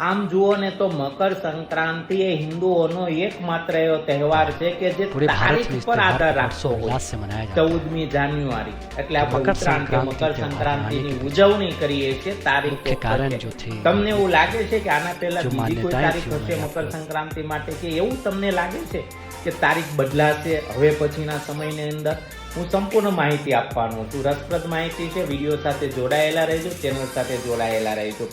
આમ જુઓ ને તો મકર સંક્રાંતિ એ હિન્દુઓનો એકમાત્ર એવો તહેવાર છે કે જે તારીખ પર આધાર રાખતો હોય. ચૌદમી જાન્યુઆરી. એટલે આપણે ઉત્તરાયણ કે ઉજવણી કરીએ છીએ તારીખ કારણ તમને એવું લાગે છે કે આના પહેલા બીજી કોઈ તારીખ હશે મકર સંક્રાંતિ માટે કે એવું તમને લાગે છે કે તારીખ બદલાશે? હવે પછીના સમયની અંદર હું સંપૂર્ણ માહિતી આપવાનો છું. રસપ્રદ માહિતી છે વીડિયો સાથે જોડાયેલા રહેજો ચેનલ સાથે જોડાયેલા રહેજો.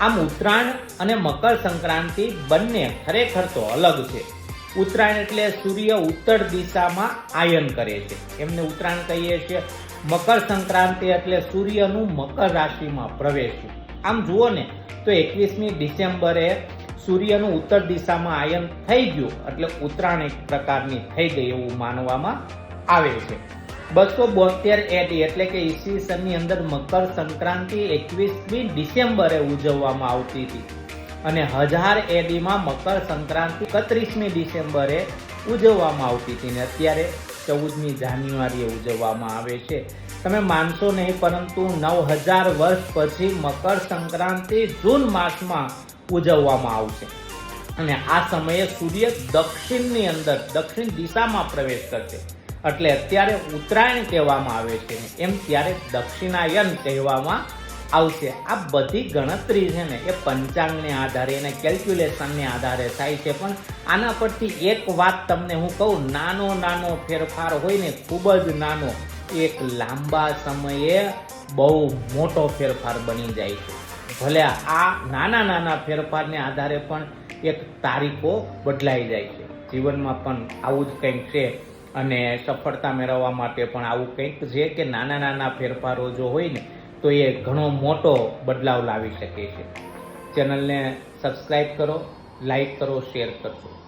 આમ ઉત્તરાયણ અને મકર સંક્રાંતિ બંને ખરેખર તો અલગ છે. ઉત્તરાયણ એટલે સૂર્ય ઉત્તર દિશામાં આયન કરે છે. એમને ઉત્તરાયણ કહીએ છીએ. મકર સંક્રાંતિ એટલે સૂર્યનું મકર રાશિમાં પ્રવેશ. આમ જુઓ ને, તો એકવીસમી ડિસેમ્બરે સૂર્યનું ઉત્તર દિશામાં આયન થઈ ગયું. એટલે ઉત્તરાયણ એક પ્રકારની થઈ ગઈ એવું માનવામાં આવે છે. બસો બોતેર એડી એટલે કે ઈસવીસનની અંદર મકર સંક્રાંતિ એકવીસમી ડિસેમ્બરે ઉજવવામાં આવતી હતી. અને હજાર એડીમાં મકર સંક્રાંતિ એકત્રીસમી ડિસેમ્બરે ઉજવવામાં આવતી હતી ને અત્યારે ચૌદમી જાન્યુઆરીએ ઉજવવામાં આવે છે. તમે માનશો નહીં, પરંતુ નવ હજાર વર્ષ પછી મકર સંક્રાંતિ જૂન માસમાં ઉજવવામાં આવશે. અને આ સમયે સૂર્ય દક્ષિણની અંદર, દક્ષિણ દિશામાં પ્રવેશ કરશે. એટલે અત્યારે ઉત્તરાયણ કહેવામાં આવે છે. એમ ત્યારે દક્ષિણાયન કહેવામાં આવશે. આ બધી ગણતરી છે ને, એ પંચાંગને આધારે અને કેલ્ક્યુલેશનને આધારે થાય છે. પણ આના પરથી એક વાત તમને હું કહું, નાનો નાનો ફેરફાર હોય ને, ખૂબ જ નાનો, એક લાંબા સમયે બહુ મોટો ફેરફાર બની જાય છે. ભલે આ નાના નાના ફેરફારને આધારે પણ એક તારીખો બદલાઈ જાય છે. જીવનમાં પણ આવું જ કંઈક છે. અને સફળતા મેળવવા માટે પણ આવું કંઈક છે કે નાના નાના ફેરફારો જો હોય ને, તો એ ઘણો મોટો બદલાવ લાવી શકે છે. ચેનલને સબસ્ક્રાઈબ કરો લાઈક કરો, શેર કરજો.